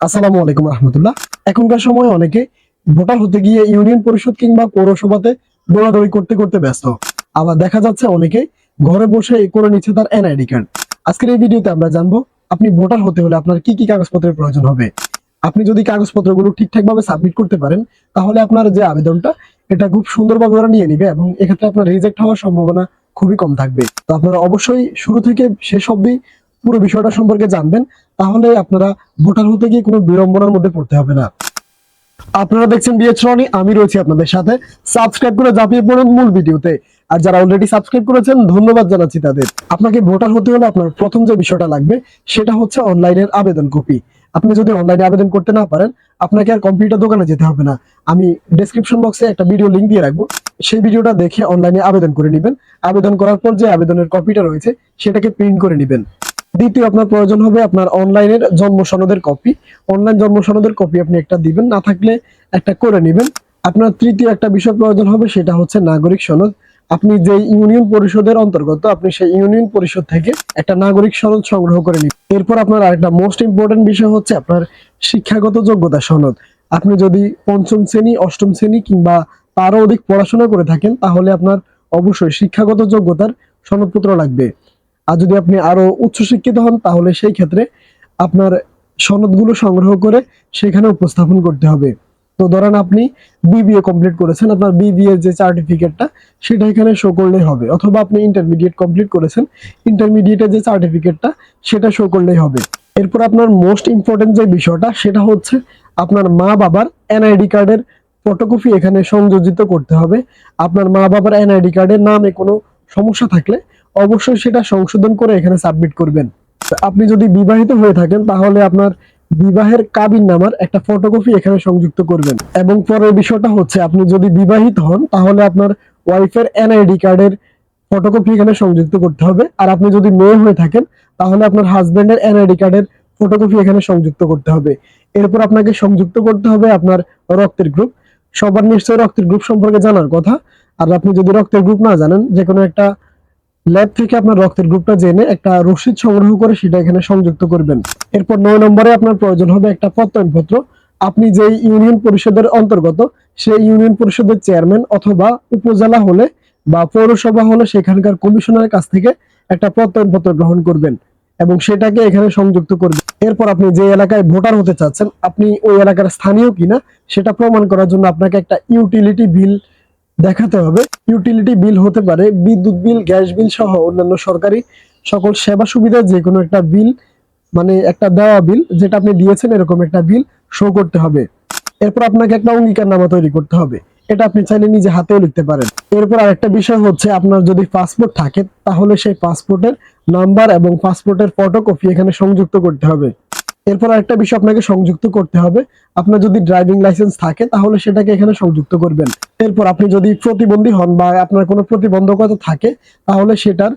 আসসালামু আলাইকুম রহমতুল্লাহ। এখনকার সময় অনেকে ভোটার হতে গিয়ে ইউনিয়ন পরিষদ কিংবা পৌরসভাতে দৌড়াদৌড়ি করতে করতে ব্যস্ত। আবার দেখা যাচ্ছে অনেকে ঘরে বসে করে নিচ্ছে তার এনআইডি কার্ড। আজকের এই ভিডিওতে আমরা জানব, আপনি ভোটার হতে হলে আপনার কি কি কাগজপত্রের প্রয়োজন হবে? আপনি যদি কাগজপত্রগুলো ঠিকঠাকভাবে সাবমিট করতে পারেন, তাহলে আপনার যে আবেদনটা, এটা খুব সুন্দরভাবে ওরা নিয়ে নিবে এবং এক্ষেত্রে আপনার রিজেক্ট হওয়ার সম্ভাবনা খুবই কম থাকবে। তো আপনারা অবশ্যই শুরু থেকে শেষ অবধি পুরো বিষয়টা সম্পর্কে জানবেন, তাহলে আপনারা ভোটার হতে গিয়ে কোনো বিড়ম্বনার মধ্যে পড়তে হবে না। আপনারা দেখছেন বিএচ রনি আমি রয়েছি আপনাদের সাথে। সাবস্ক্রাইব করে ঝাঁপিয়ে পড়ুন মূল ভিডিওতে। আর যারা অলরেডি সাবস্ক্রাইব করেছেন, ধন্যবাদ জানাচ্ছি তাদের। আপনাকে ভোটার হতে হলে আপনার প্রথম যে বিষয়টা লাগবে, সেটা হচ্ছে অনলাইনের আবেদন কপি। আপনি যদি অনলাইনে আবেদন করতে না পারেন, আপনাকে আর কম্পিউটার দোকানে যেতে হবে না। আমি ডেসক্রিপশন বক্সে একটা ভিডিও লিংক দিয়ে রাখব। সেই ভিডিওটা দেখে অনলাইনে আবেদন করে নেবেন। আবেদন করার পর যে আবেদনের কপিটা রয়েছে, সেটাকে প্রিন্ট করে নেবেন। দ্বিতীয় আপনার প্রয়োজন হবে আপনার অনলাইনের জন্ম সনদের কপি। অনলাইন জন্ম সনদের কপি আপনি একটা দিবেন, না থাকলে একটা করে নেবেন। আপনার তৃতীয় একটা বিষয় প্রয়োজন হবে, সেটা হচ্ছে নাগরিক সনদ। আপনি যে ইউনিয়ন পরিষদের অন্তর্গত, আপনি সেই ইউনিয়ন পরিষদ থেকে একটা নাগরিক সনদ সংগ্রহ করে নিন এরপর আপনার আরেকটা মোস্ট ইম্পর্টেন্ট বিষয় হচ্ছে আপনার শিক্ষাগত যোগ্যতা সনদ। আপনি যদি পঞ্চম শ্রেণি, অষ্টম শ্রেণি কিংবা তারও অধিক পড়াশোনা করে থাকেন, তাহলে আপনার অবশ্যই শিক্ষাগত যোগ্যতার সনদপত্র লাগবে। আর যদি আপনি আরও উচ্চশিক্ষিত হন, তাহলে সেই ক্ষেত্রে আপনার সনদগুলো সংগ্রহ করে সেখানে উপস্থাপন করতে হবে। তো ধরেন আপনি বিবিএ কমপ্লিট করেছেন, আপনার বিবিএ যে সার্টিফিকেটটা সেটা এখানে শো করলেই হবে। অথবা আপনি ইন্টারমিডিয়েট কমপ্লিট করেছেন ইন্টারমিডিয়েটের যে সার্টিফিকেটটা সেটা শো করলেই হবে। এরপর আপনার মোস্ট ইম্পর্টেন্ট যে বিষয়টা, সেটা হচ্ছে আপনার মা বাবার এনআইডি কার্ডের ফটোকপি এখানে সংযোজিত করতে হবে। আপনার মা বাবার এনআইডি কার্ডের নামে কোনো সমস্যা থাকলে অবশ্যই সেটা সংশোধন করে এখানে সাবমিট করবেন। আপনি যদি বিবাহিত হয়ে থাকেন, তাহলে আপনার বিবাহের কাবিন নামার একটা ফটোকপি এখানে সংযুক্ত করবেন। এবং পরের বিষয়টা হচ্ছে, আপনি যদি বিবাহিত হন, তাহলে আপনার ওয়াইফের এনআইডি কার্ডের ফটোকপি এখানে সংযুক্ত করতে হবে। আর আপনি যদি মেয়ে হয়ে থাকেন, তাহলে আপনার হাজবেন্ডের এনআইডি কার্ডের ফটোকপি এখানে সংযুক্ত করতে হবে। এরপর আপনাকে সংযুক্ত করতে হবে আপনার রক্তের গ্রুপ সবার নিশ্চয়ই রক্তের গ্রুপ সম্পর্কে জানার কথা। আর আপনি যদি রক্তের গ্রুপ না জানেন যে কোনো একটা ল্যাব থেকে আপনার রক্তের গ্রুপটা জেনে একটা রসিদ সংগ্রহ করে সেটা এখানে সংযুক্ত করবেন। এরপর নয় নম্বরে আপনার প্রয়োজন হবে একটা প্রত্যয়নপত্র। আপনি যে ইউনিয়ন পরিষদের অন্তর্গত, সেই ইউনিয়ন পরিষদের চেয়ারম্যান অথবা উপজেলা হলে বা পৌরসভা হলে সেখানকার কমিশনারের কাছ থেকে একটা প্রত্যয়নপত্র গ্রহণ করবেন এবং সেটাকে এখানে সংযুক্ত করবেন। এরপর আপনি যে এলাকায় ভোটার হতে চাচ্ছেন, আপনি ওই এলাকার স্থানীয় কিনা, সেটা প্রমাণ করার জন্য আপনাকে একটা ইউটিলিটি বিল দেখাতে হবে। ইউটিলিটি বিল হতে পারে, বিদ্যুৎ বিল গ্যাস বিল সহ অন্যান্য সরকারি সকল সেবা সুবিধা যে কোনো একটা বিল মানে একটা দেওয়া বিল যেটা আপনি দিয়েছেন এরকম একটা বিল শো করতে হবে। এরপর আপনাকে একটা অঙ্গীকারনামা তৈরি করতে হবে। এটা আপনি চাইলে নিজে হাতেও লিখতে পারেন। এরপর আরেকটা বিষয় হচ্ছে, আপনার যদি পাসপোর্ট থাকে, তাহলে সেই পাসপোর্টের নাম্বার এবং পাসপোর্টের ফটোকপি এখানে সংযুক্ত করতে হবে। এরপর আরেকটা বিষয় আপনাকে সংযুক্ত করতে হবে। আপনার যদি ড্রাইভিং লাইসেন্স থাকে, তাহলে সেটাকে এখানে সংযুক্ত করবেন। এরপর আপনি যদি প্রতিবন্ধী হন বা আপনার কোনো প্রতিবন্ধকতা থাকে, তাহলে সেটার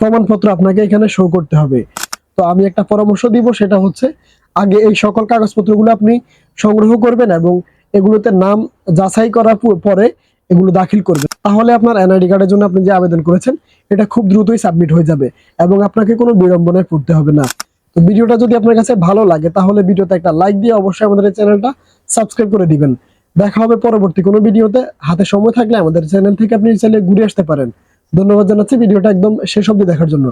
প্রমাণপত্র আপনাকে এখানে শো করতে হবে। তো আমি একটা পরামর্শ দিব, সেটা হচ্ছে আগে এই সকল কাগজপত্রগুলো আপনি সংগ্রহ করবেন এবং এগুলোতে নাম যাচাই করার পরে এগুলো দাখিল করবেন। তাহলে আপনার এনআইডি কার্ডের জন্য আপনি যে আবেদন করেছেন, এটা খুব দ্রুতই সাবমিট হয়ে যাবে এবং আপনাকে কোনো বিড়ম্বনায় পড়তে হবে না। তো ভিডিওটা যদি আপনার কাছে ভালো লাগে, তাহলে ভিডিওতে একটা লাইক দিয়ে অবশ্যই আমাদের এই চ্যানেলটা সাবস্ক্রাইব করে দিবেন। দেখা হবে পরবর্তী কোনো ভিডিওতে। হাতে সময় থাকলে আমাদের চ্যানেল থেকে আপনি চ্যানেলে ঘুরে আসতে পারেন। ধন্যবাদ জানাচ্ছি, ভিডিওটা একদম শেষ অব্দি দেখার জন্য।